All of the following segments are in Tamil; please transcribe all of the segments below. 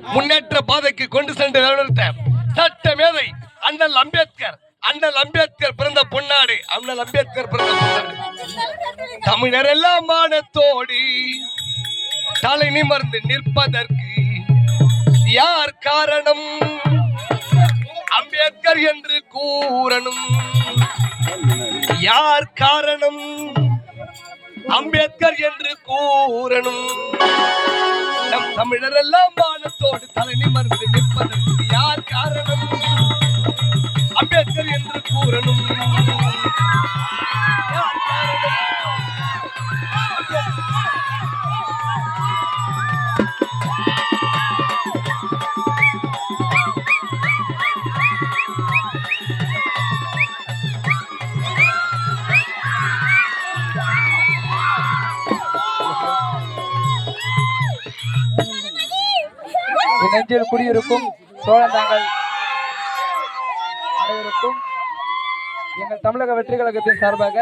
முன்னேற்ற பாதைக்கு கொண்டு சென்று நிறுத்த சட்ட மேதை அண்ணல் அம்பேத்கர் அண்ணல் அம்பேத்கர் பிறந்த பொன்னாடு அண்ணல் அம்பேத்கர் பிறந்த பொன்னாடு. தமிழர் எல்லாம் மானத்தோடி தலை நிமர்ந்து நிற்பதற்கு யார் காரணம்? அம்பேத்கர் என்று கூறணும். யார் காரணம்? அம்பேத்கர் என்று கூறணும். நம் தமிழர் எல்லாம் மானத்தோடி தலை நிமர்ந்து நிற்பதற்கு யார் காரணம்? அம்பேத்கர் என்று கூறணும். நெஞ்சில் குடியிருக்கும் சோழந்தாங்கள் அனைவருக்கும் எங்கள் தமிழக வெற்றி கழகத்தின் சார்பாக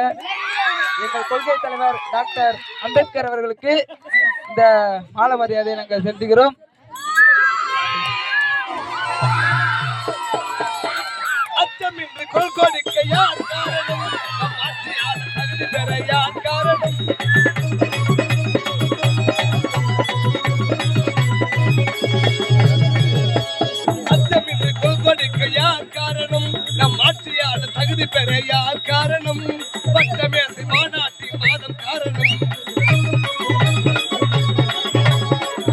எங்கள் கொள்கை தலைவர் டாக்டர் அம்பேத்கர் அவர்களுக்கு இந்த மாலை மரியாதையை நாங்கள் செலுத்துகிறோம். அச்சமின்றி யார் காரணம்? தகுதி பெற யார் காரணம்? யார் காரணம் பட்டமேசை மாநாட்டின் வாதம் காரணம்.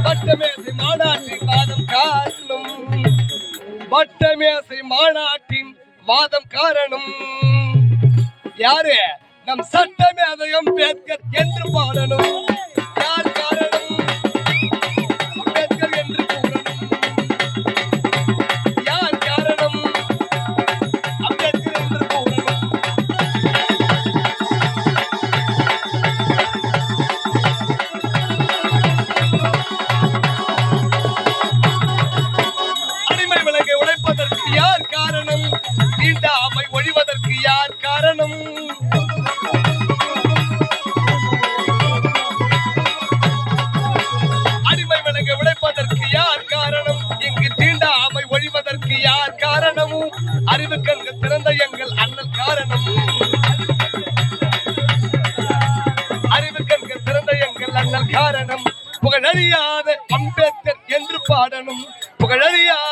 பட்டமேசை மாநாட்டின் வாதம் காரணம். பட்டமேசை மாநாட்டின் வாதம் காரணம். யாரு? நம் சட்டமேதையும் அம்பேத்கர் என்று பாடணும். யார் காரணம்? தீண்டாமை ஒழிவதற்கு யார் காரணம்? அடிமை விலங்க உழைப்பதற்கு யார் காரணம்? இங்கு தீண்டாமை ஒழிவதற்கு யார் காரணமும்? அறிவு கண்கள் திறந்த எங்கள் அண்ணல் காரணம். அறிவு கண்கள் திறந்த எங்கள் அண்ணல் காரணம். புகழறியாத அம்பேத்கர் என்று பாடணும். புகழறியாத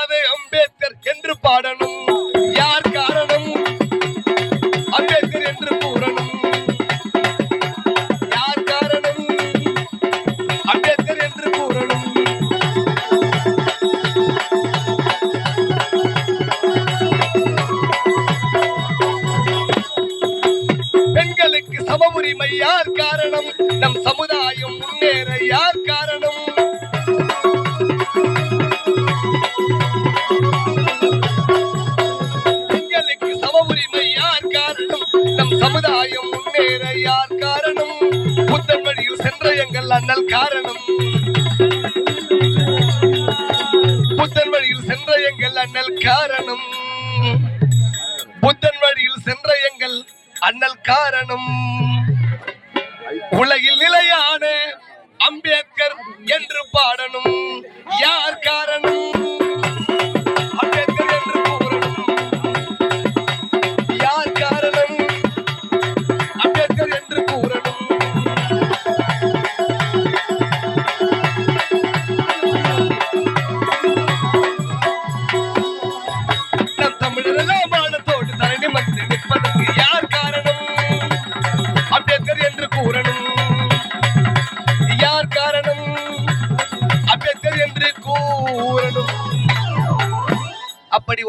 சம உரிமை யார் காரணம்? நம் சமுதாயம் முன்னேற யார் காரணம்? பெண்களுக்கு சம உரிமை யார் காரணம்? நம் சமுதாயம் முன்னேற யார் காரணம்? புத்தன் வழியில் சென்ற எங்கள் அண்ணல் காரணம். புத்தன் வழியில் சென்ற எங்கள் அண்ணல் காரணம். புத்தன் வழியில் சென்ற எங்கள் அண்ணல் காரணம். உலகில் நிலையான அம்பேத்கர் என்று பாடணும். யார் காரணம்?